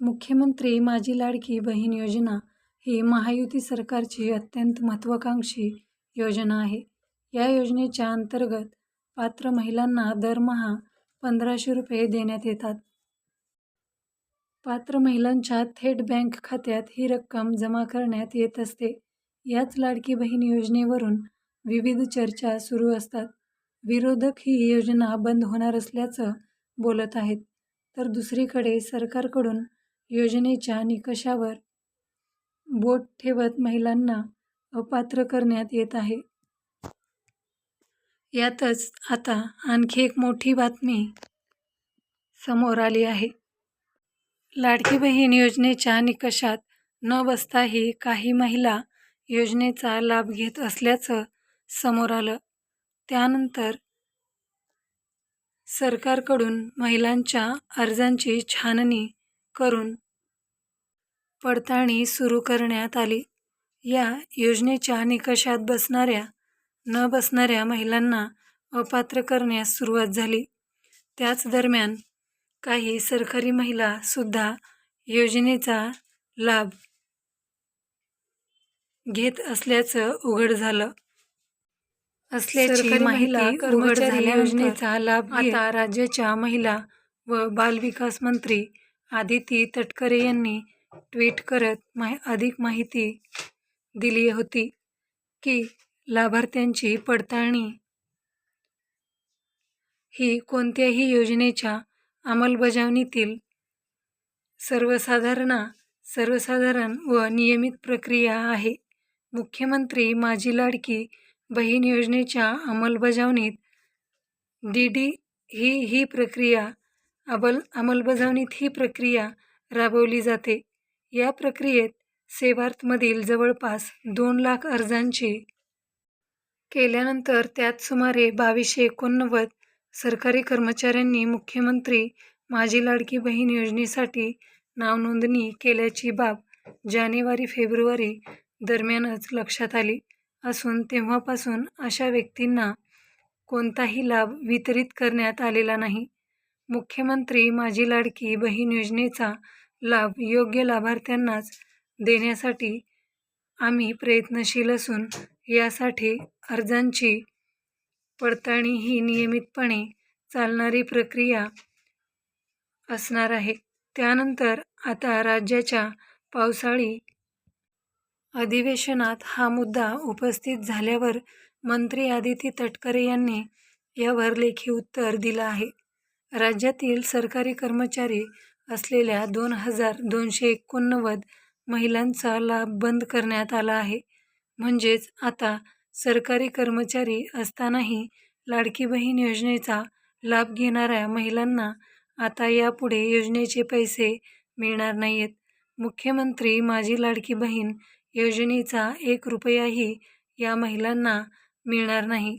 मुख्यमंत्री माझी लाडकी बहीण योजना ही महायुती सरकारची अत्यंत महत्त्वाकांक्षी योजना आहे. या योजनेच्या अंतर्गत पात्र महिलांना दरमहा पंधराशे रुपये देण्यात येतात. पात्र महिलांच्या थेट बँक खात्यात ही रक्कम जमा करण्यात येत असते. याच लाडकी बहीण योजनेवरून विविध चर्चा सुरू असतात. विरोधक ही योजना बंद होणार असल्याचं बोलत आहेत, तर दुसरीकडे सरकारकडून योजनेच्या निकषावर बोट ठेवत महिलांना अपात्र करण्यात येत आहे. यातच आता आणखी एक मोठी बातमी समोर आली आहे. लाडकी बहीण योजनेच्या निकषात न बसताही काही महिला योजनेचा लाभ घेत असल्याचं समोर आलं. त्यानंतर सरकारकडून महिलांच्या अर्जांची छाननी करून पडताळणी सुरू करण्यात आली. या योजनेच्या निकषात बसणाऱ्या, न बसणाऱ्या महिलांना अपात्र करण्यास सुरुवात झाली. त्याच दरम्यान काही सरकारी महिला सुद्धा योजनेचा लाभ घेत असल्याचं उघड झालं. असल्याची उघड झाल्यानंतर योजनेचा लाभ आता राज्याच्या महिला व बालविकास मंत्री आदिती तटकरे यांनी ट्विट करत अधिक माहिती दिली होती की, लाभार्थ्यांची पडताळणी ही कोणत्याही योजनेच्या अंमलबजावणीतील सर्वसाधारणा सर्वसाधारण व नियमित प्रक्रिया आहे. मुख्यमंत्री माझी लाडकी बहीण योजनेच्या अंमलबजावणीत डी. डी ही ही प्रक्रिया अबल अंमलबजावणीत ही प्रक्रिया राबवली जाते. या प्रक्रियेत सेवार्थमधील जवळपास दोन लाख अर्जांची केल्यानंतर त्यात सुमारे बावीसशे एकोणनव्वद सरकारी कर्मचाऱ्यांनी मुख्यमंत्री माझी लाडकी बहीण योजनेसाठी नावनोंदणी केल्याची बाब जानेवारी-फेब्रुवारी दरम्यानच लक्षात आली असून तेव्हापासून अशा व्यक्तींना कोणताही लाभ वितरित करण्यात आलेला नाही. मुख्यमंत्री माझी लाडकी बहीण योजनेचा लाभ योग्य लाभार्थ्यांनाच देण्यासाठी आम्ही प्रयत्नशील असून यासाठी अर्जांची पडताळणी ही नियमितपणे चालणारी प्रक्रिया असणार आहे. त्यानंतर आता राज्याच्या पावसाळी अधिवेशनात हा मुद्दा उपस्थित झाल्यावर मंत्री आदिती तटकरे यांनी यावर लेखी उत्तर दिलं आहे. राज्यातील सरकारी कर्मचारी असलेल्या दोन हजार दोनशे एकोणनव्वद महिलांचा लाभ बंद करण्यात आला आहे. म्हणजेच आता सरकारी कर्मचारी असतानाही लाडकी बहीण योजनेचा लाभ घेणाऱ्या महिलांना आता यापुढे योजनेचे पैसे मिळणार नाहीयेत. मुख्यमंत्री माझी लाडकी बहीण योजनेचा एक रुपयाही या महिलांना मिळणार नाही.